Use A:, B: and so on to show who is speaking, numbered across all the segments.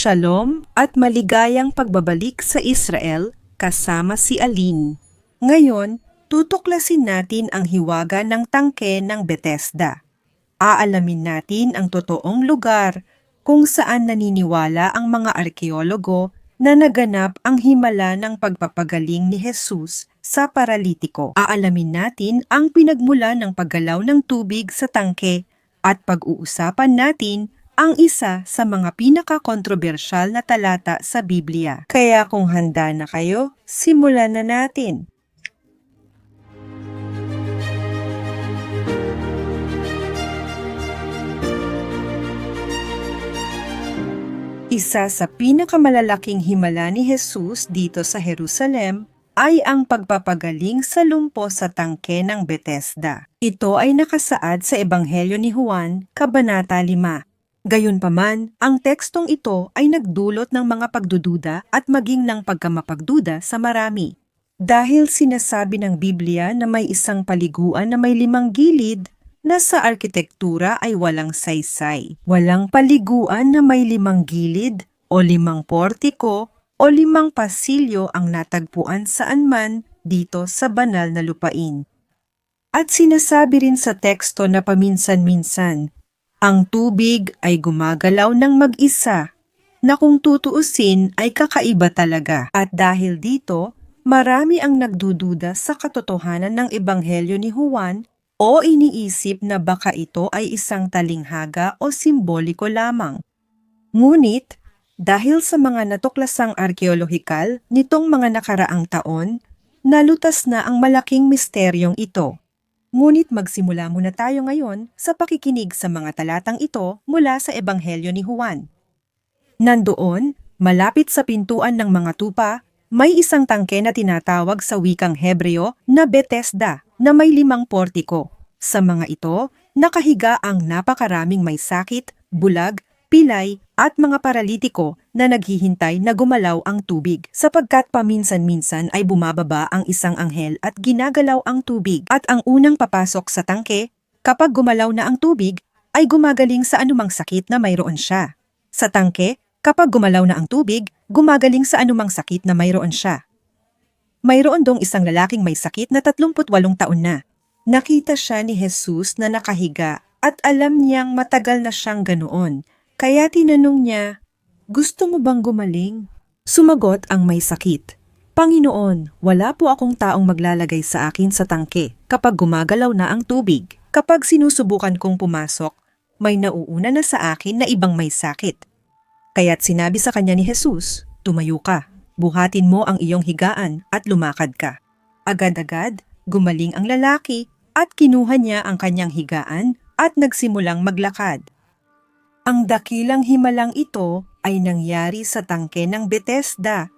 A: Shalom at maligayang pagbabalik sa Israel kasama si Aline. Ngayon, tutuklasin natin ang hiwaga ng tangke ng Bethesda. Aalamin natin ang totoong lugar kung saan naniniwala ang mga arkeologo na naganap ang himala ng pagpapagaling ni Jesus sa paralitiko. Aalamin natin ang pinagmula ng paggalaw ng tubig sa tangke at pag-uusapan natin ang isa sa mga pinaka-kontrobersyal na talata sa Biblia. Kaya kung handa na kayo, simulan na natin. Isa sa pinakamalalaking himala ni Jesus dito sa Jerusalem ay ang pagpapagaling sa lumpo sa tangke ng Bethesda. Ito ay nakasaad sa Ebanghelyo ni Juan, Kabanata 5. Gayunpaman, ang tekstong ito ay nagdulot ng mga pagdududa at maging ng pagkamapagduda sa marami. Dahil sinasabi ng Biblia na may isang paliguan na may limang gilid na sa arkitektura ay walang saysay. Walang paliguan na may limang gilid o limang portiko o limang pasilyo ang natagpuan saan man dito sa banal na lupain. At sinasabi rin sa teksto na paminsan-minsan, ang tubig ay gumagalaw ng mag-isa na kung tutuusin ay kakaiba talaga. At dahil dito, marami ang nagdududa sa katotohanan ng Ebanghelyo ni Juan o iniisip na baka ito ay isang talinghaga o simboliko lamang. Ngunit, dahil sa mga natuklasang arkeolohikal nitong mga nakaraang taon, nalutas na ang malaking misteryong ito. Ngunit magsimula muna tayo ngayon sa pakikinig sa mga talatang ito mula sa Ebanghelyo ni Juan. Nandoon, malapit sa pintuan ng mga tupa, may isang tangke na tinatawag sa wikang Hebreo na Bethesda na may limang portiko. Sa mga ito, nakahiga ang napakaraming may sakit, bulag, pilay at mga paralitiko na naghihintay na gumalaw ang tubig sapagkat paminsan-minsan ay bumababa ang isang anghel at ginagalaw ang tubig at ang unang papasok sa tangke, kapag gumalaw na ang tubig, ay gumagaling sa anumang sakit na mayroon siya. Sa tangke, kapag gumalaw na ang tubig, gumagaling sa anumang sakit na mayroon siya. Mayroon dong isang lalaking may sakit na 38 taon na. Nakita siya ni Jesus na nakahiga at alam niyang matagal na siyang ganoon. Kaya tinanong niya, Gusto mo bang gumaling? Sumagot ang may sakit. Panginoon, wala po akong taong maglalagay sa akin sa tangke kapag gumagalaw na ang tubig. Kapag sinusubukan kong pumasok, may nauuna na sa akin na ibang may sakit. Kaya't sinabi sa kanya ni Jesus, Tumayo ka, buhatin mo ang iyong higaan at lumakad ka. Agad-agad, gumaling ang lalaki at kinuha niya ang kanyang higaan at nagsimulang maglakad. Ang dakilang himalang ito ay nangyari sa tangke ng Bethesda,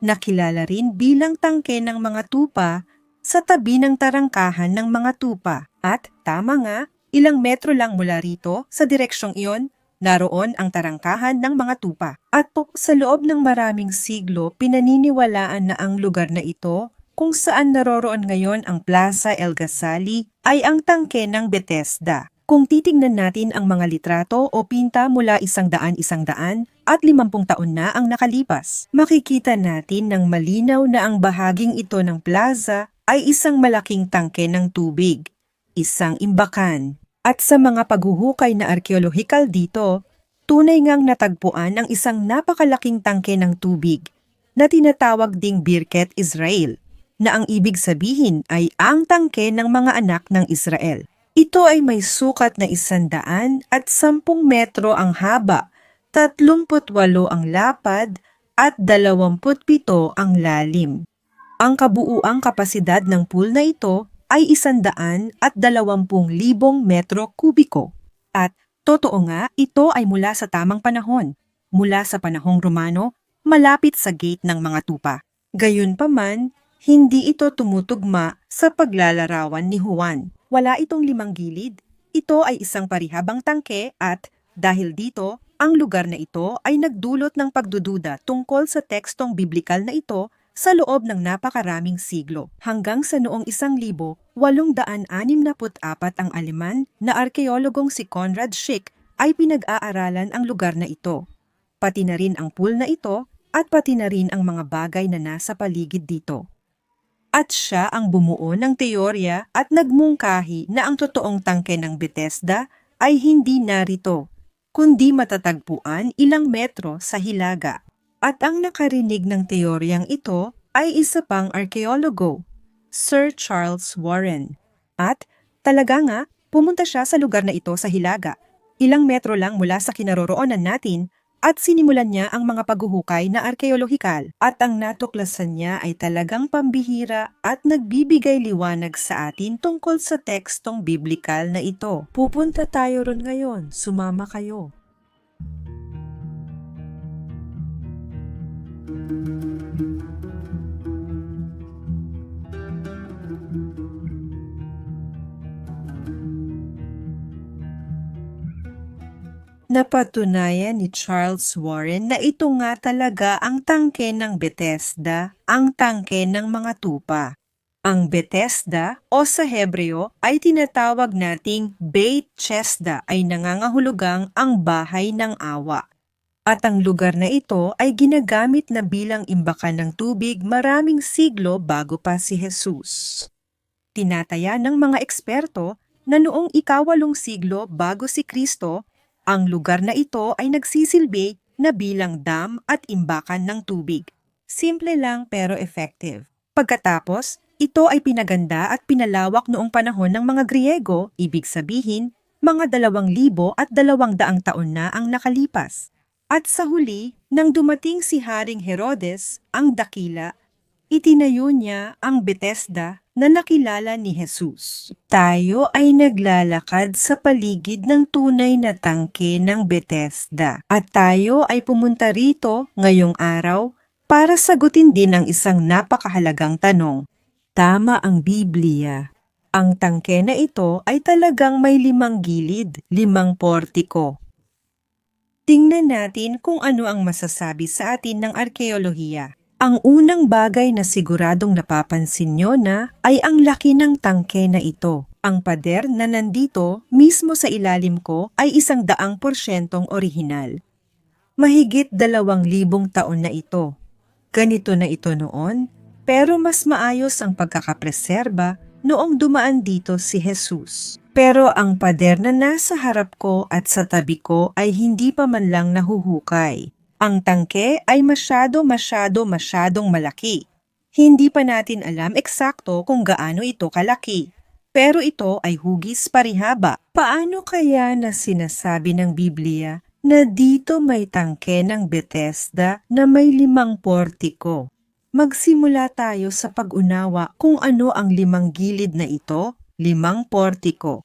A: na kilala rin bilang tangke ng mga tupa sa tabi ng tarangkahan ng mga tupa. At tama nga, ilang metro lang mula rito sa direksyong iyon Naroon ang tarangkahan ng mga tupa. At po sa loob ng maraming siglo, pinaniniwalaan na ang lugar na ito kung saan naroroon ngayon ang Plaza El Ghazali ay ang tangke ng Bethesda. Kung titingnan natin ang mga litrato o pinta mula isang daan isang daan at limampung taon na ang nakalipas, makikita natin ng malinaw na ang bahaging ito ng plaza ay isang malaking tangke ng tubig, isang imbakan, at sa mga paghuhukay na arkeolohikal dito, tunay ngang natagpuan ang isang napakalaking tangke ng tubig na tinatawag ding Birket Israel, na ang ibig sabihin ay ang tangke ng mga anak ng Israel. Ito ay may sukat na isandaan at sampung metro ang haba, tatlumputwalo ang lapad at dalawamputpito ang lalim. Ang kabuuang kapasidad ng pool na ito ay isandaan at dalawampung libong metro kubiko. At totoo nga, ito ay mula sa tamang panahon, mula sa panahong Romano, malapit sa gate ng mga tupa. Gayunpaman, hindi ito tumutugma sa paglalarawan ni Juan. Wala itong limang gilid. Ito ay isang parihabang tangke at dahil dito, ang lugar na ito ay nagdulot ng pagdududa tungkol sa tekstong biblikal na ito sa loob ng napakaraming siglo. Hanggang sa noong 1864 ang Aleman na arkeologong si Conrad Schick ay pinag-aaralan ang lugar na ito. pati na rin ang pool na ito at pati na rin ang mga bagay na nasa paligid dito. At siya ang bumuo ng teorya at nagmungkahi na ang totoong tangke ng Bethesda ay hindi narito, kundi matatagpuan ilang metro sa hilaga. At ang nakarinig ng teoryang ito ay isa pang arkeologo, Sir Charles Warren. At talaga nga, pumunta siya sa lugar na ito sa hilaga. Ilang metro lang mula sa kinaroroonan natin at sinimulan niya ang mga paghuhukay na arkeolohikal at ang natuklasan niya ay talagang pambihira at nagbibigay liwanag sa atin tungkol sa tekstong biblikal na ito. Pupunta tayo ron ngayon, sumama kayo. Napatunayan ni Charles Warren na ito nga talaga ang tangke ng Bethesda, ang tangke ng mga tupa. Ang Bethesda o sa Hebreo ay tinatawag nating Beit Chesda ay nangangahulugang ang bahay ng awa. At ang lugar na ito ay ginagamit na bilang imbakan ng tubig maraming siglo bago pa si Jesus. Tinataya ng mga eksperto na noong ikawalong siglo bago si Kristo ang lugar na ito ay nagsisilbi na bilang dam at imbakan ng tubig. Simple lang pero effective. Pagkatapos, ito ay pinaganda at pinalawak noong panahon ng mga Griego, ibig sabihin, mga dalawang libo at dalawang daang taon na ang nakalipas. At sa huli, nang dumating si Haring Herodes, ang dakila, itinayo niya ang Bethesda na nakilala ni Jesus. Tayo ay naglalakad sa paligid ng tunay na tangke ng Bethesda at tayo ay pumunta rito ngayong araw para sagutin din ang isang napakahalagang tanong. Tama ang Biblia. Ang tangke na ito ay talagang may limang gilid, limang portiko. Tingnan natin kung ano ang masasabi sa atin ng arkeolohiya. Ang unang bagay na siguradong napapansin nyo na ay ang laki ng tangke na ito. Ang pader na nandito mismo sa ilalim ko ay isang daang porsyentong orihinal. Mahigit dalawang libong taon na ito. Ganito na ito noon, pero mas maayos ang pagkakapreserba noong dumaan dito si Jesus. Pero ang pader na nasa harap ko at sa tabi ko ay hindi pa man lang nahuhukay. Ang tangke ay masyado masyado masyadong malaki. Hindi pa natin alam eksakto kung gaano ito kalaki. Pero ito ay hugis parihaba. Paano kaya na sinasabi ng Biblia na dito may tangke ng Bethesda na may limang portiko? Magsimula tayo sa pag-unawa kung ano ang limang gilid na ito, limang portiko.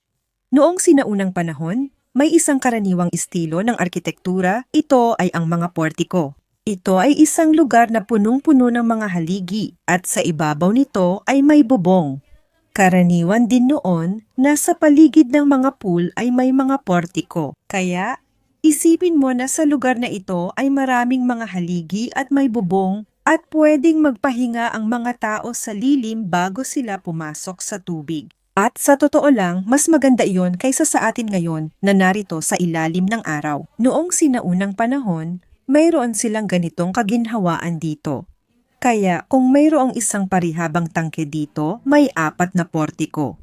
A: Noong sinaunang panahon, may isang karaniwang estilo ng arkitektura, ito ay ang mga portiko. Ito ay isang lugar na punong-puno ng mga haligi at sa ibabaw nito ay may bubong. Karaniwan din noon na sa paligid ng mga pool ay may mga portiko. Kaya isipin mo na sa lugar na ito ay maraming mga haligi at may bubong at pwedeng magpahinga ang mga tao sa lilim bago sila pumasok sa tubig. At sa totoo lang, mas maganda iyon kaysa sa atin ngayon na narito sa ilalim ng araw. Noong sinaunang panahon, mayroon silang ganitong kaginhawaan dito. Kaya kung mayroong isang parihabang tangke dito, may apat na portiko.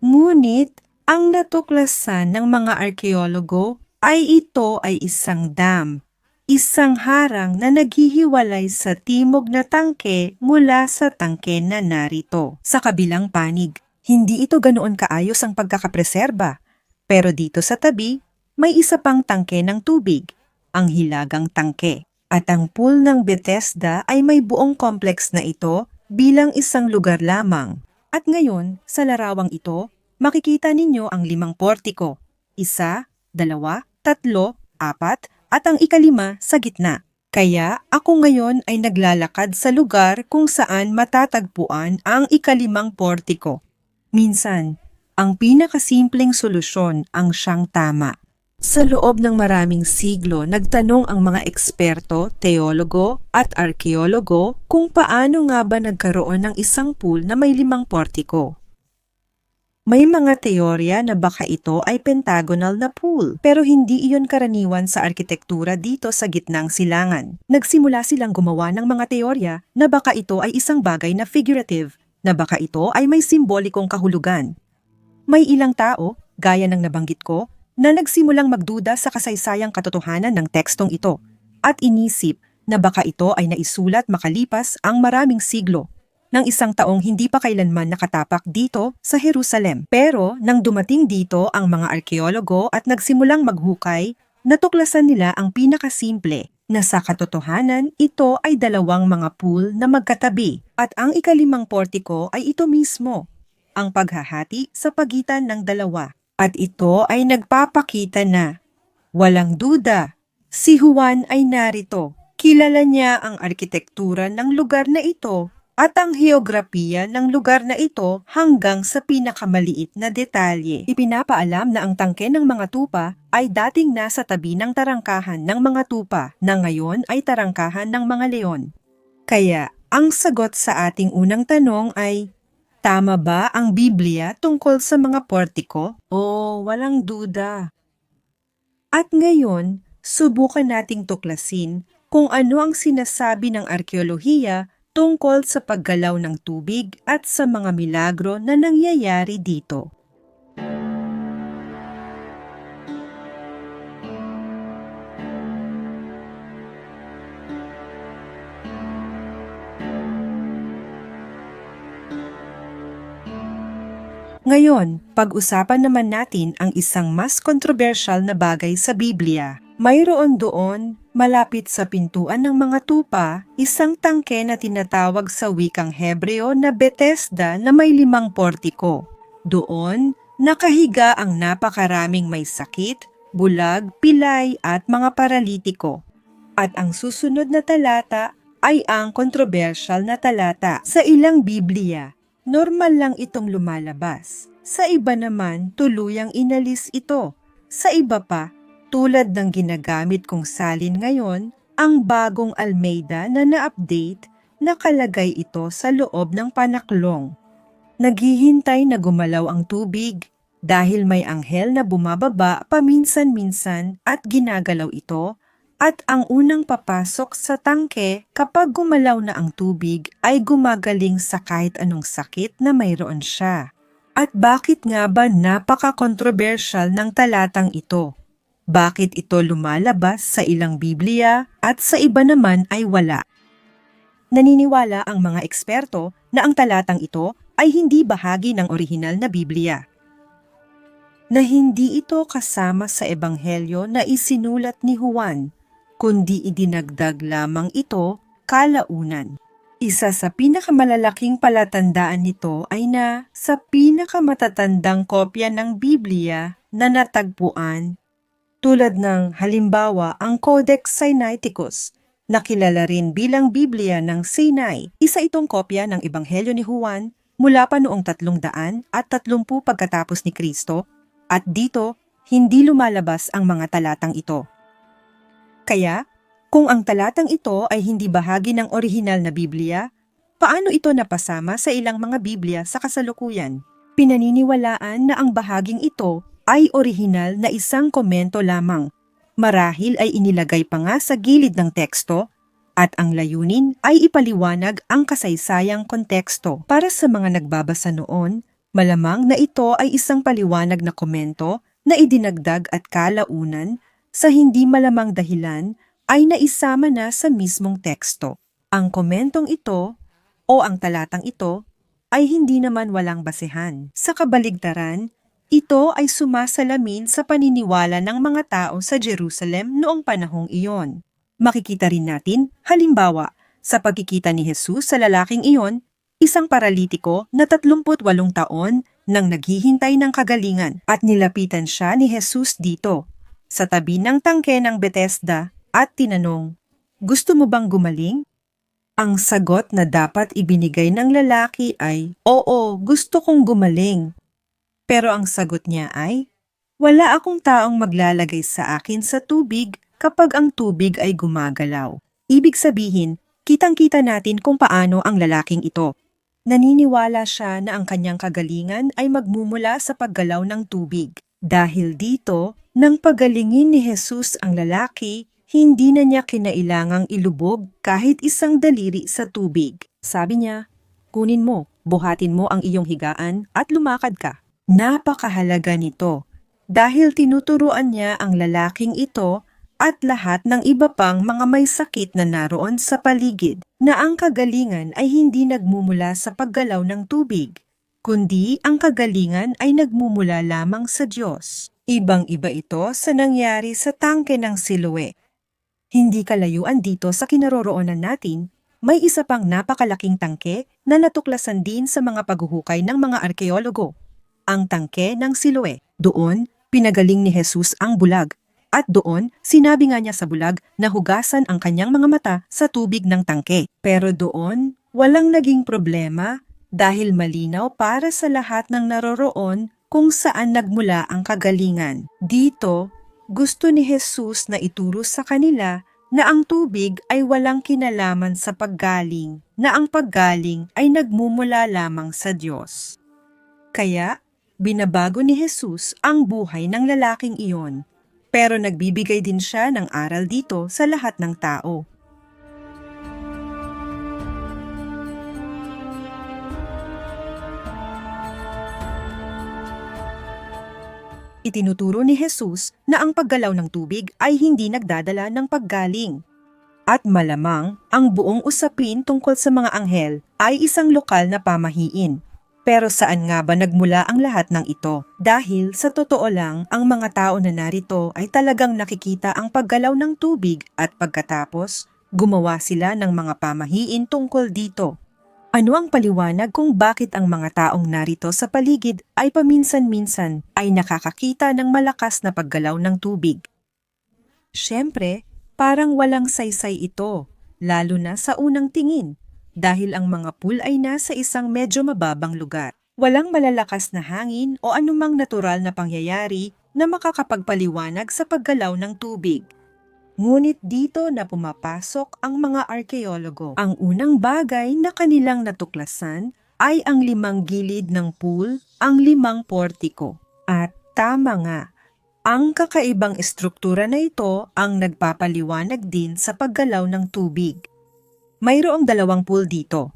A: Ngunit, ang natuklasan ng mga arkeologo ay ito ay isang dam, isang harang na naghihiwalay sa timog na tangke mula sa tangke na narito sa kabilang panig. Hindi ito ganoon kaayos ang pagkakapreserba, pero dito sa tabi, may isa pang tangke ng tubig, ang hilagang tangke. At ang pool ng Bethesda ay may buong complex na ito bilang isang lugar lamang. At ngayon, sa larawang ito, makikita ninyo ang limang portiko. Isa, dalawa, tatlo, apat, at ang ikalima sa gitna. Kaya ako ngayon ay naglalakad sa lugar kung saan matatagpuan ang ikalimang portiko. Minsan, ang pinakasimpleng solusyon ang siyang tama. Sa loob ng maraming siglo, nagtanong ang mga eksperto, teologo at arkeologo kung paano nga ba nagkaroon ng isang pool na may limang portiko. May mga teorya na baka ito ay pentagonal na pool, pero hindi iyon karaniwan sa arkitektura dito sa gitnang silangan. Nagsimula silang gumawa ng mga teorya na baka ito ay isang bagay na figurative, na baka ito ay may simbolikong kahulugan. May ilang tao, gaya ng nabanggit ko, na nagsimulang magduda sa kasaysayang katotohanan ng tekstong ito at inisip na baka ito ay naisulat makalipas ang maraming siglo ng isang taong hindi pa kailanman nakatapak dito sa Jerusalem. Pero nang dumating dito ang mga arkeologo at nagsimulang maghukay, natuklasan nila ang pinakasimple na sa katotohanan ito ay dalawang mga pool na magkatabi at ang ikalimang portiko ay ito mismo, ang paghahati sa pagitan ng dalawa. At ito ay nagpapakita na, walang duda, si Juan ay narito. Kilala niya ang arkitektura ng lugar na ito at ang heograpiya ng lugar na ito hanggang sa pinakamaliit na detalye. Ipinapaalam na ang tangke ng mga tupa ay dating nasa tabi ng tarangkahan ng mga tupa na ngayon ay tarangkahan ng mga leon. Kaya, ang sagot sa ating unang tanong ay, Tama ba ang Biblia tungkol sa mga portiko? O walang duda. At ngayon, subukan nating tuklasin kung ano ang sinasabi ng arkeolohiya tungkol sa paggalaw ng tubig at sa mga milagro na nangyayari dito. Ngayon, pag-usapan naman natin ang isang mas kontrobersyal na bagay sa Biblia. Mayroon doon, malapit sa pintuan ng mga tupa, isang tangke na tinatawag sa wikang Hebreo na Bethesda na may limang portiko. Doon, nakahiga ang napakaraming may sakit, bulag, pilay at mga paralitiko. At ang susunod na talata ay ang kontrobersyal na talata. Sa ilang Biblia, normal lang itong lumalabas. Sa iba naman, tuluyang inalis ito. Sa iba pa, tulad ng ginagamit kong salin ngayon, ang bagong Almeida na na-update, nakalagay ito sa loob ng panaklong. Naghihintay na gumalaw ang tubig dahil may anghel na bumababa paminsan-minsan at ginagalaw ito at ang unang papasok sa tangke kapag gumalaw na ang tubig ay gumagaling sa kahit anong sakit na mayroon siya. At bakit nga ba napaka-controversial ng talatang ito? Bakit ito lumalabas sa ilang Biblia at sa iba naman ay wala? Naniniwala ang mga eksperto na ang talatang ito ay hindi bahagi ng orihinal na Biblia. Na hindi ito kasama sa ebanghelyo na isinulat ni Juan kundi idinagdag lamang ito kalaunan. Isa sa pinakamalalaking palatandaan nito ay na sa pinakamatatandang kopya ng Biblia na natagpuan, tulad ng halimbawa ang Codex Sinaiticus, na kilala rin bilang Biblia ng Sinai. Isa itong kopya ng Ebanghelyo ni Juan mula pa noong tatlong daan at tatlumpu pagkatapos ni Kristo at dito hindi lumalabas ang mga talatang ito. Kaya, kung ang talatang ito ay hindi bahagi ng orihinal na Biblia, paano ito napasama sa ilang mga Biblia sa kasalukuyan? Pinaniniwalaan na ang bahaging ito ay orihinal na isang komento lamang. Marahil ay inilagay pa nga sa gilid ng teksto at ang layunin ay ipaliwanag ang kasaysayang konteksto. Para sa mga nagbabasa noon, malamang na ito ay isang paliwanag na komento na idinagdag at kalaunan sa hindi malamang dahilan ay naisama na sa mismong teksto. Ang komentong ito o ang talatang ito ay hindi naman walang basehan. Sa kabaligtaran, ito ay sumasalamin sa paniniwala ng mga tao sa Jerusalem noong panahong iyon. Makikita rin natin, halimbawa, sa pagkikita ni Jesus sa lalaking iyon, isang paralitiko na 38 taon nang naghihintay ng kagalingan at nilapitan siya ni Jesus dito sa tabi ng tangke ng Bethesda at tinanong, Gusto mo bang gumaling? Ang sagot na dapat ibinigay ng lalaki ay, Oo, gusto kong gumaling. Pero ang sagot niya ay, Wala akong taong maglalagay sa akin sa tubig kapag ang tubig ay gumagalaw. Ibig sabihin, kitang-kita natin kung paano ang lalaking ito. Naniniwala siya na ang kanyang kagalingan ay magmumula sa paggalaw ng tubig. Dahil dito, nang pagalingin ni Jesus ang lalaki, hindi na niya kinailangang ilubog kahit isang daliri sa tubig. Sabi niya, kunin mo, buhatin mo ang iyong higaan at lumakad ka. Napakahalaga nito dahil tinuturuan niya ang lalaking ito at lahat ng iba pang mga may sakit na naroon sa paligid na ang kagalingan ay hindi nagmumula sa paggalaw ng tubig, kundi ang kagalingan ay nagmumula lamang sa Diyos. Ibang-iba ito sa nangyari sa tangke ng Siloe. Hindi kalayuan dito sa kinaroroonan natin, may isa pang napakalaking tangke na natuklasan din sa mga paghuhukay ng mga arkeologo. Ang tangke ng Siloe. Doon, pinagaling ni Jesus ang bulag at doon, sinabi nga niya sa bulag na hugasan ang kanyang mga mata sa tubig ng tangke. Pero doon, walang naging problema dahil malinaw para sa lahat ng naroroon kung saan nagmula ang kagalingan. Dito, gusto ni Jesus na ituro sa kanila na ang tubig ay walang kinalaman sa paggaling, na ang paggaling ay nagmumula lamang sa Diyos. Kaya, binabago ni Jesus ang buhay ng lalaking iyon pero nagbibigay din siya ng aral dito sa lahat ng tao. Itinuturo ni Jesus na ang paggalaw ng tubig ay hindi nagdadala ng paggaling. At malamang, ang buong usapin tungkol sa mga anghel ay isang lokal na pamahiin pero saan nga ba nagmula ang lahat ng ito? Dahil sa totoo lang, ang mga tao na narito ay talagang nakikita ang paggalaw ng tubig at pagkatapos, gumawa sila ng mga pamahiin tungkol dito. Ano ang paliwanag kung bakit ang mga taong narito sa paligid ay paminsan-minsan ay nakakakita ng malakas na paggalaw ng tubig? Siyempre, parang walang saysay ito, lalo na sa unang tingin dahil ang mga pool ay nasa isang medyo mababang lugar. Walang malalakas na hangin o anumang natural na pangyayari na makakapagpaliwanag sa paggalaw ng tubig. Ngunit dito na pumapasok ang mga arkeologo. Ang unang bagay na kanilang natuklasan ay ang limang gilid ng pool, ang limang portiko. At tama nga, ang kakaibang estruktura na ito ang nagpapaliwanag din sa paggalaw ng tubig. Mayroong dalawang pool dito.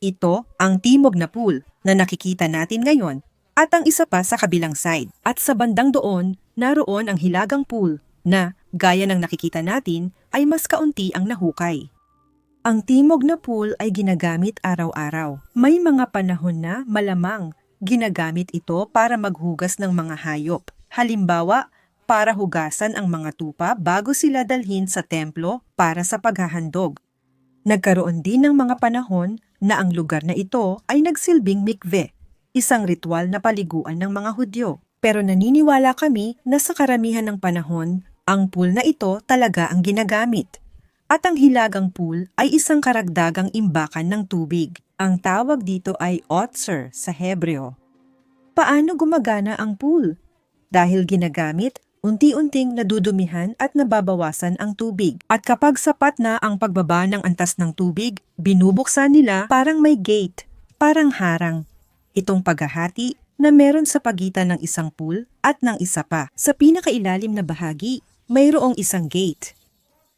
A: Ito ang timog na pool na nakikita natin ngayon at ang isa pa sa kabilang side. At sa bandang doon, naroon ang hilagang pool na, gaya ng nakikita natin, ay mas kaunti ang nahukay. Ang timog na pool ay ginagamit araw-araw. May mga panahon na malamang ginagamit ito para maghugas ng mga hayop. Halimbawa, para hugasan ang mga tupa bago sila dalhin sa templo para sa paghahandog. Nagkaroon din ng mga panahon na ang lugar na ito ay nagsilbing mikve, isang ritual na paliguan ng mga Hudyo. Pero naniniwala kami na sa karamihan ng panahon, ang pool na ito talaga ang ginagamit. At ang hilagang pool ay isang karagdagang imbakan ng tubig. Ang tawag dito ay otzer sa Hebreo. Paano gumagana ang pool? Dahil ginagamit unti-unting nadudumihan at nababawasan ang tubig. At kapag sapat na ang pagbaba ng antas ng tubig, binubuksan nila parang may gate, parang harang. Itong paghahati na meron sa pagitan ng isang pool at ng isa pa. Sa pinakailalim na bahagi, mayroong isang gate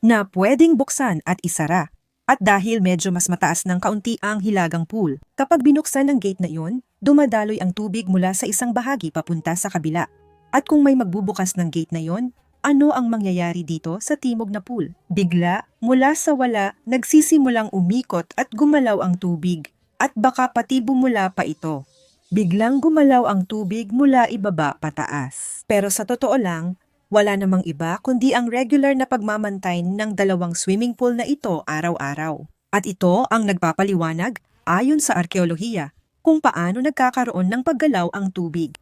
A: na pwedeng buksan at isara. At dahil medyo mas mataas ng kaunti ang hilagang pool, kapag binuksan ang gate na iyon, dumadaloy ang tubig mula sa isang bahagi papunta sa kabila. At kung may magbubukas ng gate na yon, ano ang mangyayari dito sa timog na pool? Bigla, mula sa wala, nagsisimulang umikot at gumalaw ang tubig. At baka pati bumula pa ito. Biglang gumalaw ang tubig mula ibaba pataas. Pero sa totoo lang, wala namang iba kundi ang regular na pagmamantay ng dalawang swimming pool na ito araw-araw. At ito ang nagpapaliwanag, ayon sa arkeolohiya, kung paano nagkakaroon ng paggalaw ang tubig.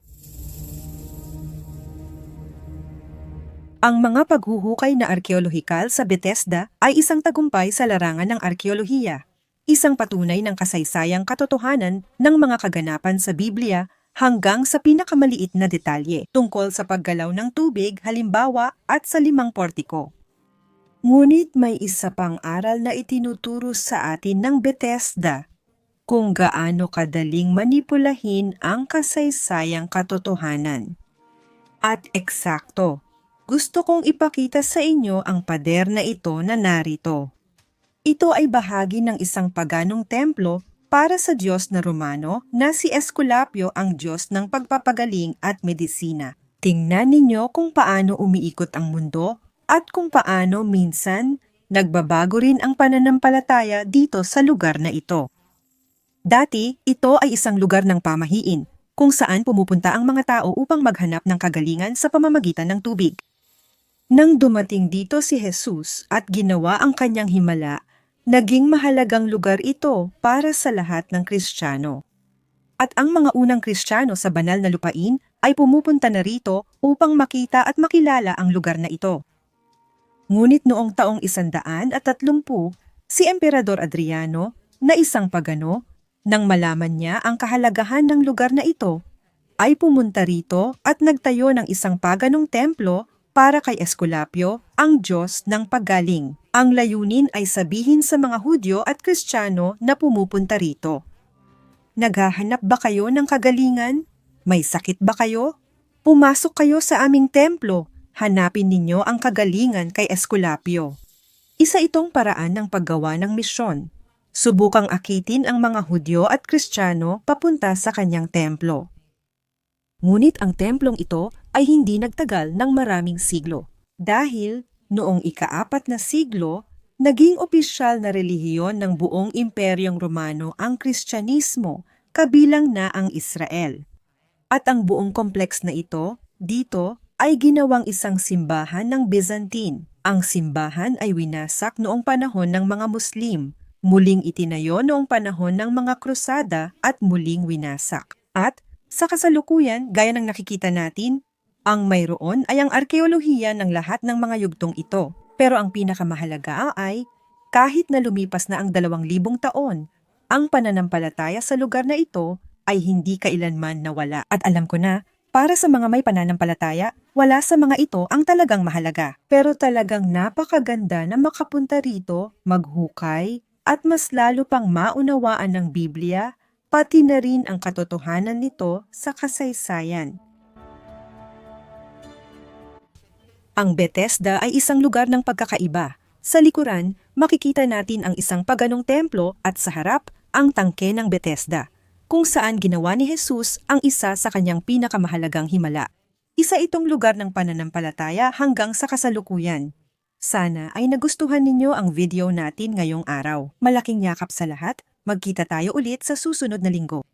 A: Ang mga paghuhukay na arkeolohikal sa Bethesda ay isang tagumpay sa larangan ng arkeolohiya, isang patunay ng kasaysayang katotohanan ng mga kaganapan sa Biblia hanggang sa pinakamaliit na detalye tungkol sa paggalaw ng tubig halimbawa at sa limang portiko. Ngunit may isa pang aral na itinuturo sa atin ng Bethesda kung gaano kadaling manipulahin ang kasaysayang katotohanan. At eksakto, gusto kong ipakita sa inyo ang pader na ito na narito. Ito ay bahagi ng isang paganong templo para sa Diyos na Romano na si Esculapio ang Diyos ng pagpapagaling at medisina. Tingnan ninyo kung paano umiikot ang mundo at kung paano minsan nagbabago rin ang pananampalataya dito sa lugar na ito. Dati, ito ay isang lugar ng pamahiin kung saan pumupunta ang mga tao upang maghanap ng kagalingan sa pamamagitan ng tubig. Nang dumating dito si Jesus at ginawa ang kanyang himala, naging mahalagang lugar ito para sa lahat ng Kristiyano. At ang mga unang Kristiyano sa banal na lupain ay pumupunta na rito upang makita at makilala ang lugar na ito. Ngunit noong taong isandaan at tatlumpu, si Emperador Adriano, na isang pagano, nang malaman niya ang kahalagahan ng lugar na ito, ay pumunta rito at nagtayo ng isang paganong templo para kay Esculapio, ang Diyos ng paggaling. Ang layunin ay sabihin sa mga Hudyo at Kristiyano na pumupunta rito. Naghahanap ba kayo ng kagalingan? May sakit ba kayo? Pumasok kayo sa aming templo. Hanapin ninyo ang kagalingan kay Esculapio. Isa itong paraan ng paggawa ng misyon. Subukang akitin ang mga Hudyo at Kristiyano papunta sa kanyang templo. Ngunit ang templong ito ay hindi nagtagal ng maraming siglo. Dahil noong ikaapat na siglo, naging opisyal na relihiyon ng buong Imperyong Romano ang Kristyanismo, kabilang na ang Israel. At ang buong kompleks na ito, dito, ay ginawang isang simbahan ng Byzantine. Ang simbahan ay winasak noong panahon ng mga Muslim, muling itinayo noong panahon ng mga krusada at muling winasak. At sa kasalukuyan, gaya ng nakikita natin, ang mayroon ay ang arkeolohiya ng lahat ng mga yugtong ito. Pero ang pinakamahalaga ay, kahit na lumipas na ang dalawang libong taon, ang pananampalataya sa lugar na ito ay hindi kailanman nawala. At alam ko na, para sa mga may pananampalataya, wala sa mga ito ang talagang mahalaga. Pero talagang napakaganda na makapunta rito, maghukay, at mas lalo pang maunawaan ng Biblia, pati na rin ang katotohanan nito sa kasaysayan. Ang Bethesda ay isang lugar ng pagkakaiba. Sa likuran, makikita natin ang isang paganong templo at sa harap, ang tangke ng Bethesda, kung saan ginawa ni Jesus ang isa sa kanyang pinakamahalagang himala. Isa itong lugar ng pananampalataya hanggang sa kasalukuyan. Sana ay nagustuhan ninyo ang video natin ngayong araw. Malaking yakap sa lahat. Magkita tayo ulit sa susunod na linggo.